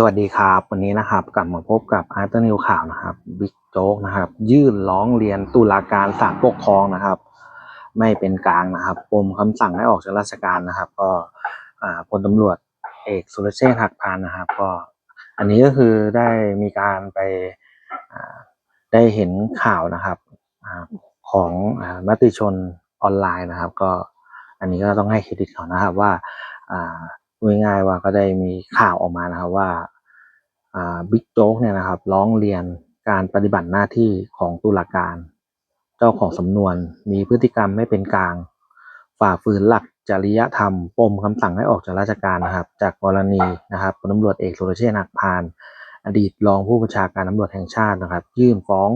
สวัสดีครับ วันนี้นะครับกลับมาพบกับอาร์ตนิวข่าวนะครับบิ๊กโจ๊กนะครับ ยื่นร้องเรียนตุลาการศาลปกครองนะครับ ไม่เป็นกลางนะครับปมคำสั่งให้ออกจากราชการนะครับ ก็พลตำรวจเอกสุรเชษฐ์หักพานนะครับ ก็อันนี้ก็คือได้มีการไปได้เห็นข่าวนะครับอของอมติชนออนไลน์นะครับ ก็อันนี้ก็ต้องให้เครดิตเขานะครับว่า ง่ายๆว่าก็ได้มีข่าวออกมานะครับว่าบิ๊กโจ๊กเนี่ยนะครับร้องเรียนการปฏิบัติหน้าที่ของตุลาการ เจ้าของสำนวนมีพฤติกรรมไม่เป็นกลาง ฝ่าฝืนหลักจริยธรรมปมคำสั่งให้ออกจากราชการนะครับ จากกรณีนะครับพลตำรวจเอกสุรเชษฐ์หักพาน อดีตรองผู้บัญชาการตำรวจแห่งชาตินะครับ ยื่นฟ้อง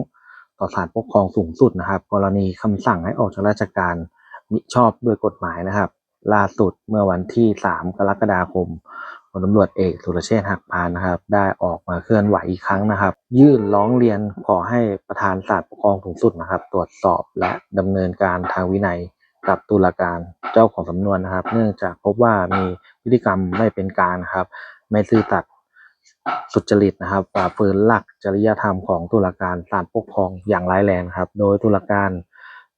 ต่อศาลปกครองสูงสุดนะครับ กรณีคำสั่งให้ออกจากราชการมิชอบด้วยกฎหมายนะครับ ล่าสุดเมื่อวันที่ 3 กรกฎาคมพลตำรวจเอกสุรเชษฐ์หักพานนะครับ ได้ออกมาเคลื่อนไหวอีกครั้งนะครับ ยื่นร้องเรียนขอให้ประธานศาลปกครองสูงสุดนะครับ ตรวจสอบและดำเนินการทางวินัยกับตุลาการเจ้าของสำนวนนะครับ เนื่องจากพบว่ามีพฤติกรรมไม่เป็นกลางครับ ไม่ซื่อสัตย์สุจริตนะครับฝ่าฝืนหลักจริยธรรมของตุลาการศาลปกครองอย่างร้ายแรงครับ โดยตุลาการ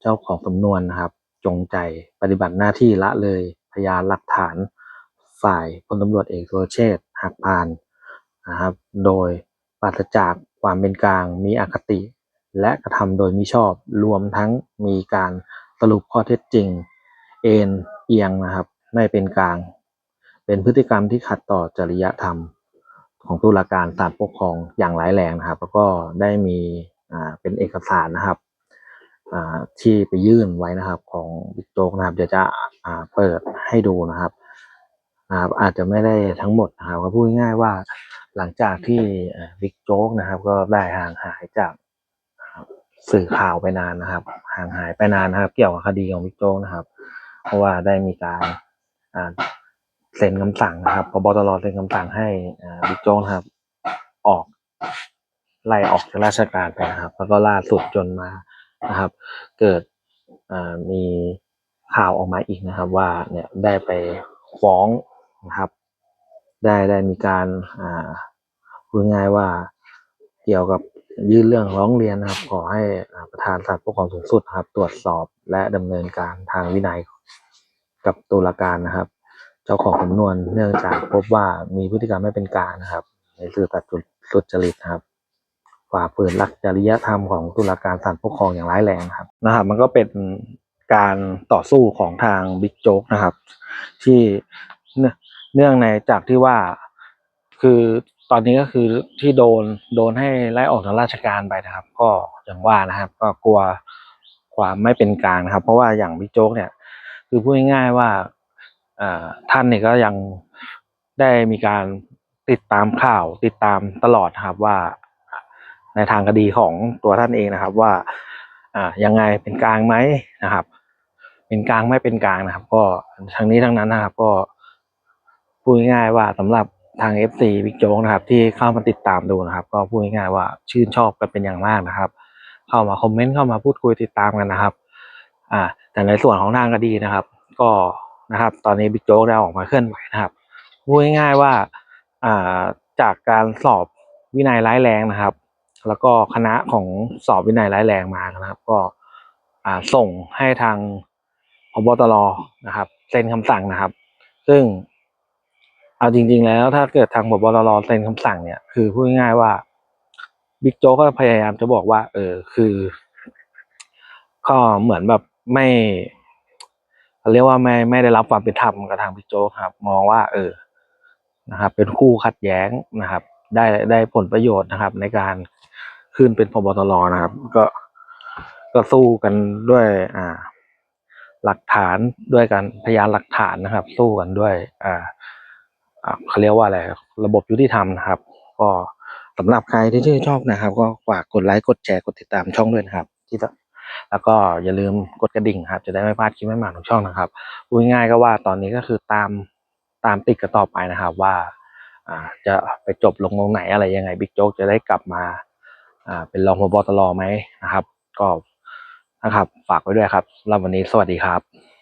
เจ้าของสำนวนนะครับ จงใจปฏิบัติหน้าที่ละเลยพยานหลักฐาน ฝ่ายพลตำรวจเอกสุรเชษหักพานนะครับ โดยปราศจากความเป็นกลางมีอคติ และกระทำโดยมิชอบรวมทั้งมีการสรุปข้อเท็จจริง เอ็นเอียงนะครับ ไม่เป็นกลาง เป็นพฤติกรรมที่ขัดต่อจริยธรรมของตุลาการศาลปกครองอย่างร้ายแรงนะครับ แล้วก็ได้มีเป็นเอกสารนะครับ อ่าที่ไปยื่นไว้นะครับ ของบิ๊กโจ๊กนะครับเดี๋ยวจะอ่าเปิดให้ดูนะครับนะครับ อาจจะไม่ได้ทั้งหมดนะครับก็พูดง่ายๆว่าหลังจากที่บิ๊กโจ๊กนะครับ ก็ได้ห่างหายจากสื่อข่าวไปนานนะครับ ห่างหายไปนานนะครับ เกี่ยวกับคดีของบิ๊กโจ๊กนะครับ เพราะว่าได้มีการเซ็นคำสั่งนะครับพบตรเซ็นคำสั่งให้บิ๊กโจ๊กนะครับ ออกไล่ออกจากราชการไปนะครับ แล้วก็ล่าสุดจนมา นะครับ เกิดมีข่าวออกมาอีกนะครับ ว่าเนี่ยได้ไปฟ้องนะครับ ได้ได้มีการพูดง่ายว่าเกี่ยวกับยื่นเรื่องร้องเรียนนะครับ ขอให้ประธานศาลปกครองสูงสุดนะครับ ตรวจสอบและดำเนินการทางวินัยกับตุลาการนะครับ เจ้าของสำนวนเนื่องจากพบว่ามีพฤติกรรมไม่เป็นกลางนะครับ ในสื่อตัดสุจริตนะครับ ฝ่าฝืนหลักจริยธรรมของตุลาการศาลปกครองอย่างร้ายแรงนะครับนะครับ มันก็เป็นการต่อสู้ของทางบิ๊กโจ๊กนะครับ ที่เนื่องเนื่องในจากที่ว่าคือตอนนี้ก็คือที่โดนโดนให้ไล่ออกจากราชการไปนะครับ ก็อย่างว่านะครับ ก็กลัวความไม่เป็นกลางนะครับ เพราะว่าอย่างบิ๊กโจ๊กเนี่ย คือพูดง่ายๆว่าท่านเนี่ยก็ยังได้มีการติดตามข่าวติดตามตลอดครับว่า ในทางคดีของตัวท่านเองนะครับว่าอ่ายังไงเป็นกลางไหมนะครับ เป็นกลางไม่เป็นกลางนะครับ ก็ทั้งนี้ทั้งนั้นนะครับ ก็พูดง่ายๆว่าสำหรับทาง FC บิ๊กโจ๊กนะครับ ที่เข้ามาติดตามดูนะครับ ก็พูดง่ายๆว่าชื่นชอบกันเป็นอย่างมากนะครับ เข้ามาคอมเมนต์เข้ามาพูดคุยติดตามกันนะครับ อ่า แต่ในส่วนของทางคดีนะครับ ก็นะครับ ตอนนี้บิ๊กโจ๊กได้ออกมาเคลื่อนไหวนะครับพูดง่ายๆว่า อ่าจากการสอบวินัยร้ายแรงนะครับ แล้วก็คณะของสอบวินัยร้ายแรงมานะครับ ก็ส่งให้ทางพบตรนะครับเซ็นคำสั่งนะครับ ซึ่งเอาจริง ๆ แล้วถ้าเกิดทางพบตรเซ็นคำสั่งเนี่ยคือพูดง่ายๆว่าบิ๊กโจ๊กก็พยายามจะบอกว่า เออคือ ก็เหมือนแบบไม่เขาเรียกว่าไม่ไม่ได้รับความเป็นธรรมกับทางบิ๊กโจ๊กครับ มองว่า เออนะครับ เป็นคู่ขัดแย้งนะครับ ได้ได้ผลประโยชน์นะครับ ในการ ขึ้นเป็นพบตรนะครับ ก็ก็สู้กันด้วยอ่า หลักฐานด้วยกันพยานหลักฐานนะครับ สู้กันด้วย อ่าอ่าเขาเรียกว่าอะไรระบบยุติธรรมนะครับ ก็สำหรับใครที่ชื่นชอบนะครับ ก็ฝากกดไลค์กดแชร์กดติดตามช่องด้วยนะครับ ที่จะแล้วก็อย่าลืมกดกระดิ่งครับ จะได้ไม่พลาดคลิปใหม่ๆของช่องนะครับพูดง่ายๆก็ว่าตอนนี้ก็คือตามตามติดกันต่อไปนะครับว่าอ่าจะไปจบลงตรงไหนอะไรยังไงบิ๊กโจ๊กจะได้กลับมา อ่าเป็นรองพบตรไหมนะครับ ก็นะครับ ฝากไว้ด้วยครับสำหรับวันนี้สวัสดีครับ